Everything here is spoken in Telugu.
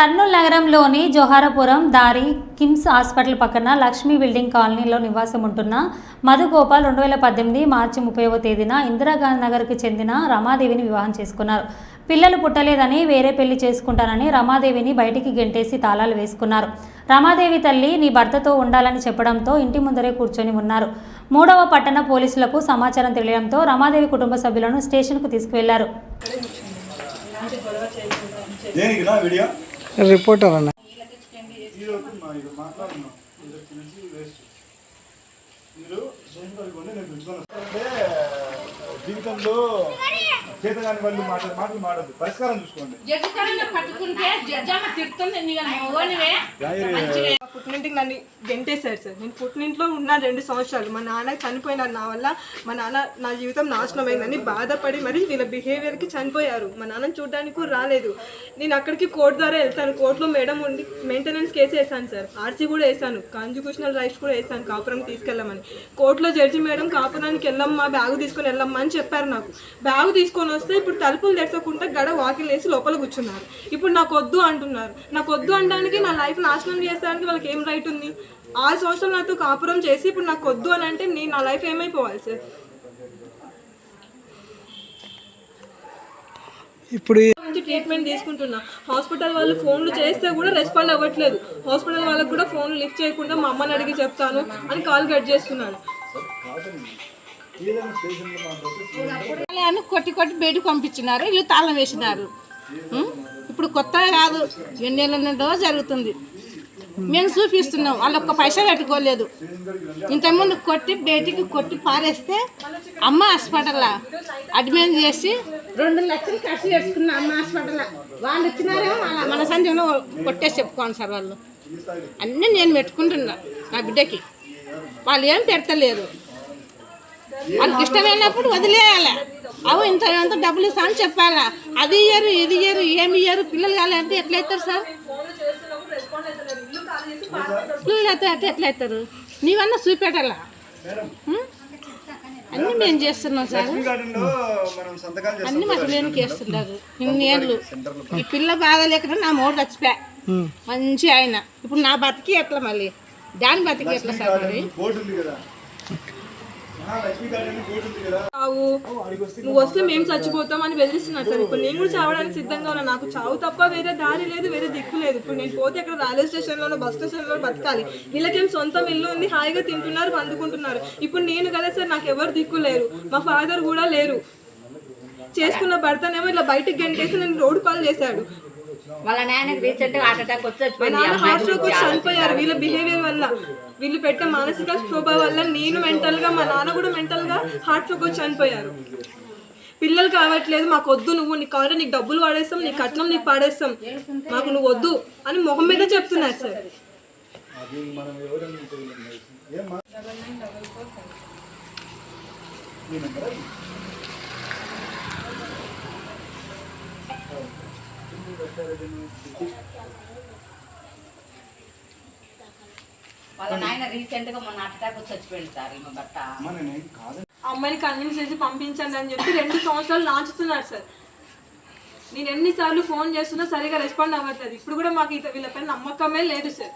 కర్నూలు నగరంలోని జోహారపురం దారి కిమ్స్ హాస్పిటల్ పక్కన లక్ష్మీ బిల్డింగ్ కాలనీలో నివాసం ఉంటున్న మధుగోపాల్ రెండు వేల పద్దెనిమిది మార్చి ముప్పైవ తేదీన ఇందిరాగాంధీ నగర్కి చెందిన రమాదేవిని వివాహం చేసుకున్నారు. పిల్లలు పుట్టలేదని వేరే పెళ్ళి చేసుకుంటానని రమాదేవిని బయటికి గెంటేసి తాళాలు వేసుకున్నారు. రమాదేవి తల్లి నీ భర్తతో ఉండాలని చెప్పడంతో ఇంటి ముందరే కూర్చొని ఉన్నారు. మూడవ పట్టణ పోలీసులకు సమాచారం తెలియడంతో రమాదేవి కుటుంబ సభ్యులను స్టేషన్కు తీసుకువెళ్ళారు. దేనికి వీడియో? రిపోర్టర్ అన్న. జీవితంలో చేతగాని వాళ్ళు మాట్లాడి మాటలు మాడద్దు. పరిష్కారం చూసుకోండి. పుట్టినింటికి నన్ను గెంటేశారు సార్. నేను పుట్టినింట్లో ఉన్న రెండు సంవత్సరాలు మా నాన్న చనిపోయినారు నా వల్ల మా నాన్న నా జీవితం నాశనం అయిందని బాధపడి మరి వీళ్ళ బిహేవియర్కి చనిపోయారు. మా నాన్న చూడడానికి కూడా రాలేదు. నేను అక్కడికి కోర్టు ద్వారా వెళ్తాను. కోర్టులో మేడం ఉండి మెయింటెనెన్స్ కేసు వేసాను సార్. ఆర్సీ కూడా వేసాను కాన్స్టిట్యూషనల్ రైట్స్ కూడా వేసాను కాపురం తీసుకెళ్ళమని. కోర్టులో జడ్జి మేడం కాపురానికి వెళ్ళమ్మా బ్యాగు తీసుకొని వెళ్ళమ్మా అని చెప్పారు నాకు. బ్యాగు తీసుకొని వస్తే ఇప్పుడు తలుపులు తెరచకుండా గడ వాకిల్ వేసి లోపల కూర్చున్నారు. ఇప్పుడు నాకు వద్దు అంటున్నారు. నాకు వద్దు అనడానికి నా లైఫ్ నాశనం చేసడానికి వాళ్ళకి ఏం రైట్ ఉంది? ఆరు సంవత్సరాలు నాతో కాపురం చేసి ఇప్పుడు నాకు వద్దు అని అంటే నేను నా లైఫ్ ఏమైపోవాలి సార్ ఇప్పుడు నుంచి ట్రీట్మెంట్ తీసుకుంటున్నా. హాస్పిటల్ వాళ్ళు ఫోన్లు చేస్తే కూడా రెస్పాండ్ అవ్వట్లేదు. హాస్పిటల్ వాళ్ళకి కూడా ఫోన్లు లిఫ్ట్ చేయకుండా మా అమ్మని అడిగి చెప్తాను అని కాల్ కట్ చేస్తున్నాను. అని కొట్టి కొట్టి బయటకు పంపించినారు వీళ్ళు తాళం వేసినారు? ఇప్పుడు కొత్తగా కాదు ఎన్నేళ్ళ నుండో జరుగుతుంది. మేము చూపిస్తున్నాం. వాళ్ళు ఒక్క పైసా పెట్టుకోలేదు. ఇంతకుముందు కొట్టి బయటికి కొట్టి పారేస్తే అమ్మ హాస్పిటల్ అడ్మిట్ చేసి రెండు లక్షలు ఖర్చు చేసుకున్న అమ్మ హాస్పిటల్. వాళ్ళు ఇచ్చినారేమో మన మన సంధ్యంలో కొట్టేసి చెప్పుకోండి సార్ వాళ్ళు. అన్నీ నేను పెట్టుకుంటున్నా నా బిడ్డకి. వాళ్ళు ఏం పెడతలేరు వాళ్ళకి ఇష్టమైనప్పుడు వదిలేయాలి. అవు ఇంత ఎంత డబ్బులు ఇస్తా అని చెప్పాలా. అది ఇయ్యరు ఇది ఇయ్యరు ఏమి ఇయ్యరు పిల్లలు కాలేదంటే ఎట్లయితారు సార్? అయితే అట్లా ఎట్లా అవుతారు? నీవన్నా చూపెట్టాలా? అన్నీ మేము చేస్తున్నాం సార్. అన్ని మాకు నేను చేస్తున్నారు ఇన్ని ఏళ్ళు. ఈ పిల్ల బాధ లేకుండా నా మూడు చచ్చిపోయా. మంచి ఆయన. ఇప్పుడు నా బతికి ఎట్లా మళ్ళీ? దాని బతికి ఎట్లా సార్ మరి? చావు. నువ్వు వస్తే మేము చచ్చిపోతాం అని బెదిరిస్తున్నారు సార్. ఇప్పుడు నేను కూడా చావడానికి సిద్ధంగా ఉన్నా. నాకు చావు తప్ప వేరే దారి లేదు వేరే దిక్కు లేదు. ఇప్పుడు నేను పోతే ఇక్కడ రైల్వే స్టేషన్లోనో బస్ స్టేషన్లో బతకాలి. వీళ్ళకేం సొంతం ఇల్లు ఉంది హాయిగా తింటున్నారు పండుకుంటున్నారు. ఇప్పుడు నేను కదా సార్ నాకు ఎవరు దిక్కు లేరు. మా ఫాదర్ కూడా లేరు. చేసుకున్న భర్తనేమో ఇట్లా బయటికి గంటేసి నేను రోడ్డు పాలు చేశాడు. వాళ్ళ నాయనకి రీసెంట్గా హార్ట్ అటాక్ వచ్చి చనిపోయారు. వీళ్ళ బిహేవియర్ వల్ల వీళ్ళు పెట్టే మానసిక క్షోభ వల్ల నేను మెంటల్గా మా నాన్న కూడా మెంటల్గా హార్ట్ స్ట్రోక్ వచ్చి చనిపోయారు. పిల్లలు కావట్లేదు మాకు వద్దు నువ్వు నీకు కావాలంటే నీకు డబ్బులు వాడేస్తాం నీ కట్నం నీకు పాడేస్తాం. మాకు నువ్వు వద్దు అని మొహం మీద చెప్తున్నారు సార్. ఈ? వాళ్ళ నాయన రీసెంట్గా మొన్న అటాక్ వచ్చి చచ్చిపోయింది సార్ ఈమె భర్త. అమ్మాయిని కన్విన్స్ చేసి పంపించండి అని చెప్పి రెండు సంవత్సరాలు లాంచుతున్నారు సార్. నేను ఎన్నిసార్లు ఫోన్ చేస్తున్నా సరిగా రెస్పాండ్ అవ్వట్లేదు. ఇప్పుడు కూడా మాకు వీళ్ళ వీళ్ళపైన నమ్మకమే లేదు సార్.